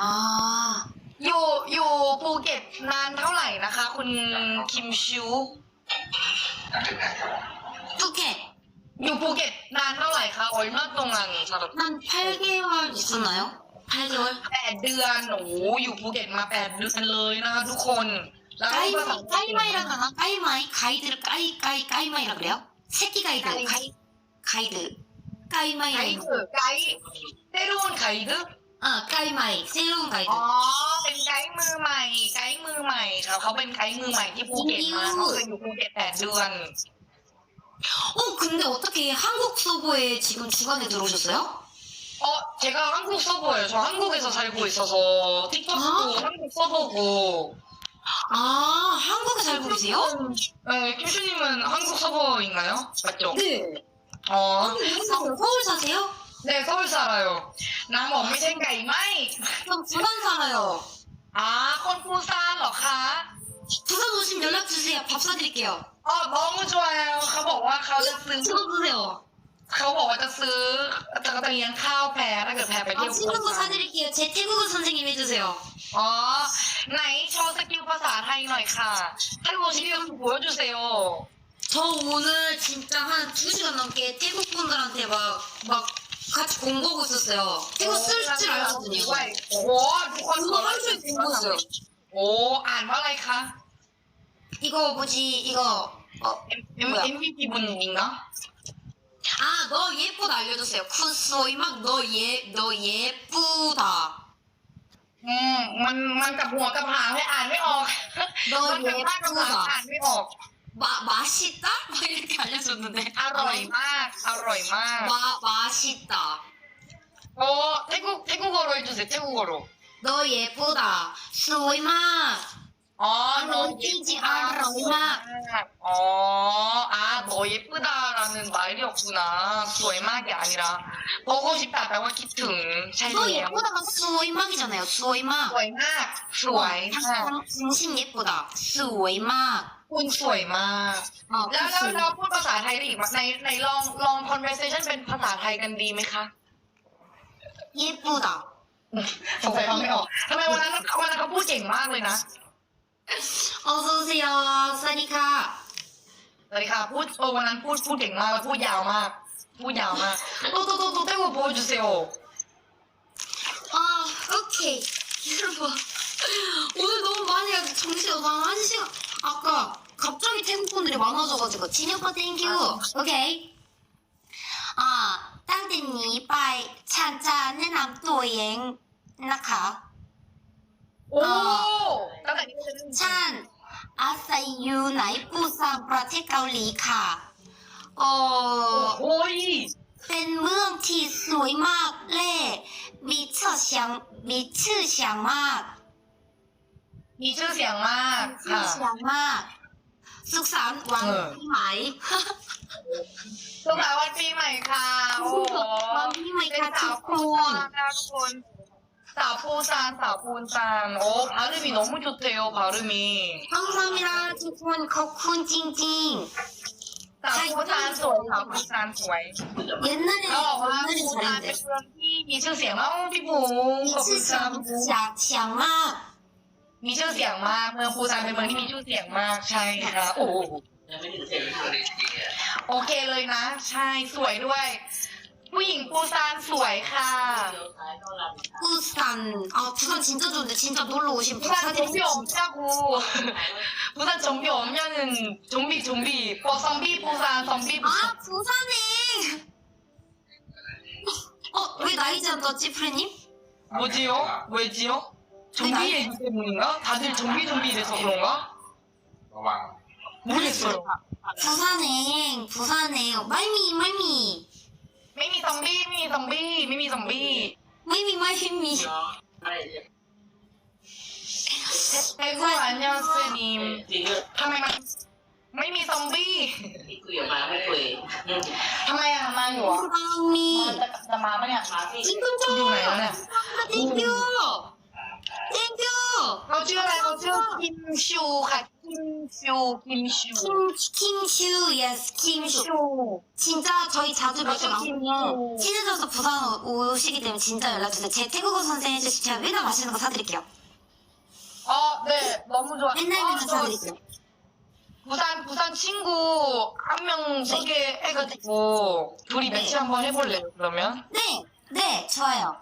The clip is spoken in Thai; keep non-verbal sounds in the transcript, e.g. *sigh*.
อ่า อยู่อยู่ภูเก็ตนานเท่าไหร่นะคะ คุณคิมชิว ภูเก็ต อยู่ภูเก็ตนานเท่าไหร่คะ얼마동안살았 난 8개월 있었나요? 8개월? แปดเดือนโอ้โหอยู่ภูเก็ตมาแปดเดือนเลยนะคะทุกคนแล้วภาษา 까이마이, 까이마이라 하나? 까이마이? 가이드를 까이, 까이, 까이마이라 그래요? 새끼 가이드, 까이. 가이, 가이드. ไก 까이마이라 ด์คือไกด์เต้รุ่นไกด์ 아, 까이마이. 새로운 가이드. อ๋อ เป็นไกด์มือใหม่ ไกด์มือใหม่ค่ะเขาเป็นไกด์มือใหม่ที่ภูเก็ตมาเขาเคยอยู่ภูเก็ตแปดเดือน 어, 근데 어떻게 한국 서버에 지금 주간에 들어오셨어요? 어, 제가 한국 서버예요. 저 한국에서 살고 있어서 틱톡도 아? 한국 서버고. 아, 한국에 살고 계세요? 네, 큐슈님은 한국 서버인가요? 맞죠? 네. 어, 서울 사세요? 네, 서울 살아요. 남 없는 생각이 마이. 전 부산 살아요. 아, 콘푸산 러카. 부산 오시면 연락 주세요. 밥 사드릴게요. 어, 너무 좋아요. เขาบอกว่าเขาจะซื้อ 찍어주세요. เขาบอกว่าจะซื้อจะจะเลี้ยงข้าวแพรถ้าเกิดแพรไปเที่ยว 맛있는 거 사드릴게요. 제 태국어 선생님 해주세요. อ๋อ ไหนโชว์สกิลภาษาไทยหน่อยค่ะให้โมชิลิโ보여주세요 저 오늘 진짜 한 2시간 넘게 태국 분들한테 막, 막 같이 공부하고 있었어요. 태국 쓸 줄 알거든요. ด้วยโอ้โหทุกคน 그거 할 줄 공부했어요. โอ้อ่านว่าอะไรคะ 이거 뭐지, 이거, 어, M 뭐야? MVP 분인가? 아, 너 예쁘다 알려주세요. 쿤소이막 너 예, 너 예쁘다. อืมมันมันกับหัวกับหางให้อ่านไม่ออก 너 มันกับภาคกับหาง 예쁘다. อ่านไม่ออก 마, 맛있다? *laughs* 막 이렇게 알려줬는데. *laughs* อร่อยมาก อร่อยมาก 마, 맛있다. โอ้เทกุเทกุโกโรยจุเซเทกุโกโร 너 예쁘다. 수이막. อ๋อ อร่อยจริงๆอร่อยมาก อ๋ออ่า너 예쁘다라는 말이었구나. สวยมาก게 아니라 보고 싶다แปลว่าคิดถึงใช่ 너 แล้ว 예쁘다가 수이막이잖아요. 수이막. สวยมาก สวยมาก 당- 당신 예쁘다. 수이막. คุณสวยมาก 어, แล้วแล้ว 그 เราพูดภาษาไทยได้อีกไหมในในลองลอง conversation เป็นภาษาไทยกันดีไหมคะ 예쁘다. สงสัยฟังไม่ออกทำไมวันนั้นวันนั้นเขาพูดเก่งมากเลยนะ 어서 오세요. 사리카. สวัสดีค่ะพูดเออวันนั้นพูดพูดเก่งมากแล้วพูดยาวมาก พูดยาวมากโตโตโตโตเต้วโบจูเซโอ 아, 오케이. 여러분. 오늘 너무 많이 해서 정신이 없어. 한 시간. 아까 갑자기 태국 분들이 많아져가지고. 진혁아 땡큐. 오케이. 아, 땅콩이 빠이 찬짜 내남 또행 나카. โอ้ตำแหน่นี้คือฉันอาศัยอยู่ไหนปูซานประเทศเกาหลีค่ะโอ้โอยเป็นเมืองที่สวยมากเล่มีชื่อเสียงมีชื่อเสียงมาก มีชื่อเสียงมากชื่อเสียงมาก สุขสันต์วันเออ ปีใหม่สุขสันต์วันปีใหม่ค่ะ โอ้โหวันปีใหม่ค่ะสาวทุกคน สาวปูซานสาวปูซานโอ้발음이너무좋대요발음이 ขอบคุณมิราทุกคนขอบคุณจริง สาวปูซานสวยสาวปูซานสวย ๆ옛날에 เขาบอกว่า 옛날에 ปูซานเป็น 잘했는데 เมืองที่มีชื่อเสียงมากพี่บุ๋ม มี ขอบคุ ชื่อ ณ เสี ค่ะ ยง พี่บุ๋ม เสียงมาก มีชื่อเสียงมากเมืองปูซานเป็นเมืองที่มีชื่อเสียงมากใช่ค่ะโอ้โห ยังไม่ถึงเซนเลยจริงๆอ่ะ โอเคเลยนะ ใช่สวยด้วย ผู้หญิงปู ซานสวยค่ะ เดี๋ยวซ้ายต้องรัน 부산 아 부산 진짜 좋은데 진짜 놀러 오신 분 부산 좀비 사드리겠습니다 없냐고 *laughs* 부산 좀비 없냐는 좀비 좀비 어 좀비 부산 좀비 부산 아 부산에 어 왜 나이지 안 떴지 프레님? 뭐지요? 왜지요? 좀비 얘기 때문인가? 다들 좀비 좀비 이래서 그런가? ระวัง 모르겠어요 부산행 부산행 말미 말미 미미 ซอมบี้ ไม่มีซอมบี้ไม่มีไม่มีไอ้พวกอันยองซอนิมทำไมมันไม่มีซอมบี้คุยมาไม่คุยทำไมอะมาอยู่อะมันจะมาปะเนี่ยจิ๊กจิ๊กจิ๊กอยู่ไหนแล้วเนี่ยจิ๊กจิ๊กจิ๊กเขาชื่ออะไรเขาชื่อคิมชูค่ะ 김슈, 김슈. 김, 김슈, 예스, 김슈. 김슈. 진짜 저희 자주 김슈. 많고 친해져서 부산 오- 오시기 때문에 진짜 연락주세요. 제 태국어 선생님 해주시면 제가 맨날 맛있는 거 사드릴게요. 아, 네, 너무 좋아. 맨날 아, 맨날 저 사드릴게요. 부산, 부산 친구 한 명 소개해가지고 둘이 네. 매치 한번 해볼래요, 그러면? 네, 네, 좋아요.